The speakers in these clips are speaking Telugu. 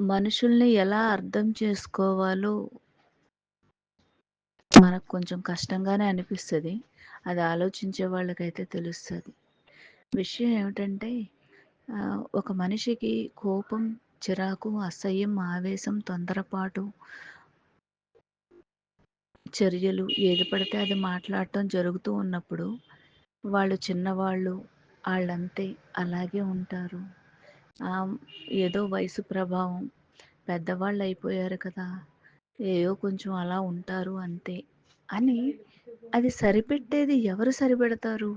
మనుషుల్ని ఎలా అర్థం చేసుకోవాలో మనకు కొంచెం కష్టంగానే అనిపిస్తుంది అది ఆలోచించే వాళ్ళకైతే తెలుస్తుంది విషయం ఏమిటంటే ఒక మనిషికి కోపం, చిరాకు, అసహ్యం, ఆవేశం, తొందరపాటు చర్యలు ఏది పడితే అది మాట్లాడటం జరుగుతూ ఉన్నప్పుడు, వాళ్ళు చిన్నవాళ్ళు, వాళ్ళంతే అలాగే ఉంటారు. ఏదో వయసు ప్రభావం, పెద్దవాళ్ళు అయిపోయారు కదా! ఏయో కొంచెం అలా ఉంటారు అంతే అని అది సరిపెట్టేది ఎవరు సరిపెడతారు?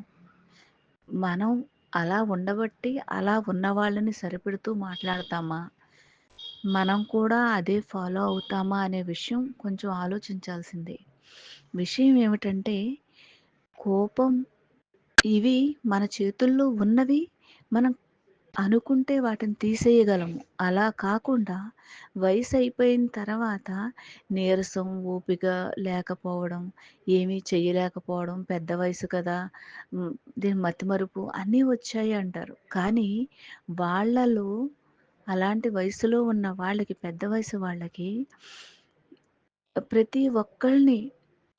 మనం అలా ఉండబట్టి అలా ఉన్న వాళ్ళని సరిపెడుతూ మాట్లాడతామా? మనం కూడా అదే ఫాలో అవుతామా అనే విషయం కొంచెం ఆలోచించాల్సిందే. విషయం ఏమిటంటే కోపం ఇవి మన చేతుల్లో ఉన్నవి మనం అనుకుంటే వాటిని తీసేయగలము. అలా కాకుండా వయసు అయిపోయిన తర్వాత నీరసం, ఓపిక లేకపోవడం, ఏమీ చేయలేకపోవడం పెద్ద వయసు కదా! దీని మతిమరుపు అన్నీ వచ్చాయి అంటారు. కానీ వాళ్ళలో అలాంటి వయసులో ఉన్న వాళ్ళకి పెద్ద వయసు వాళ్ళకి ప్రతి ఒక్కళ్ళని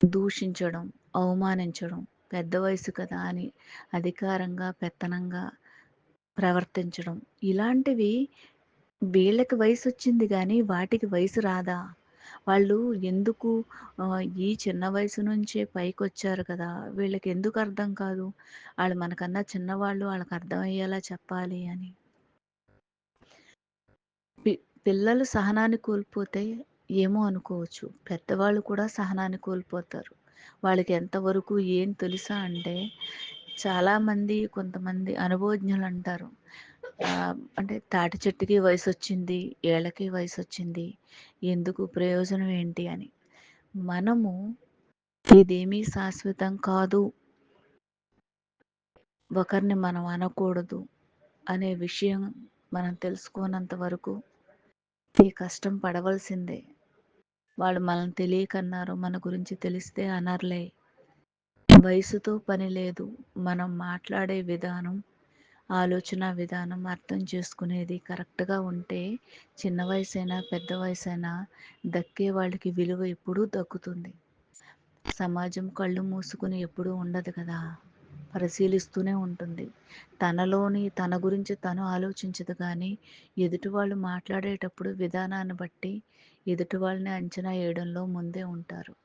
దూషించడం, అవమానించడం, పెద్ద వయసు కదా అని అధికారంగా, పెత్తనంగా ప్రవర్తించడం ఇలాంటివి వీళ్ళకి వయసు వచ్చింది కానీ వాటికి వయసు రాదా? వాళ్ళు ఎందుకు ఈ చిన్న వయసు నుంచే పైకొచ్చారు కదా! వీళ్ళకి ఎందుకు అర్థం కాదు? వాళ్ళు మనకన్నా చిన్నవాళ్ళు వాళ్ళకి అర్థమయ్యేలా చెప్పాలి అని. పి పిల్లలు సహనాన్ని కోల్పోతే ఏమో అనుకోవచ్చు. పెద్దవాళ్ళు కూడా సహనాన్ని కోల్పోతారు. వాళ్ళకి ఎంతవరకు ఏం తెలుసా అంటే చాలామంది కొంతమంది అనుభవజ్ఞులు అంటారు అంటే తాటి చెట్టుకి వయసు వచ్చింది ఏళ్ళకి వయసు వచ్చింది ఎందుకు ప్రయోజనం ఏంటి అని. మనము ఇదేమీ శాశ్వతం కాదు. ఒకరిని మనం అనకూడదు అనే విషయం మనం తెలుసుకోనంత వరకు ఈ కష్టం పడవలసిందే. వాళ్ళు మనం తెలియకన్నారు. మన గురించి తెలిస్తే అనర్లే వయసుతో పని లేదు. మనం మాట్లాడే విధానం, ఆలోచన విధానం, అర్థం చేసుకునేది కరెక్ట్‌గా ఉంటే చిన్న వయసైనా, పెద్ద వయసైనా దక్కే వాళ్ళకి విలువ ఎప్పుడూ దక్కుతుంది. సమాజం కళ్ళు మూసుకుని ఎప్పుడూ ఉండదు కదా! పరిశీలిస్తూనే ఉంటుంది. తనలోని తన గురించి తను ఆలోచించదు కానీ, ఎదుటి వాళ్ళు మాట్లాడేటప్పుడు విధానాన్ని బట్టి ఎదుటి వాళ్ళని అంచనా వేయడంలో ముందే ఉంటారు.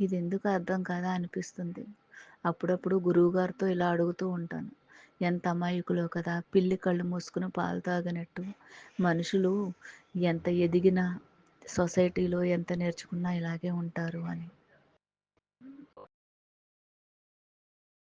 ఇది ఎందుకు అర్థం కాదా అనిపిస్తుంది. అప్పుడప్పుడు గురువుగారితో ఇలా అడుగుతూ ఉంటాను. ఎంత అమాయకులో కదా! పిల్లి కళ్ళు మూసుకుని పాలు తాగినట్టు మనుషులు ఎంత ఎదిగినా సొసైటీలో ఎంత నేర్చుకున్నా ఇలాగే ఉంటారు అని.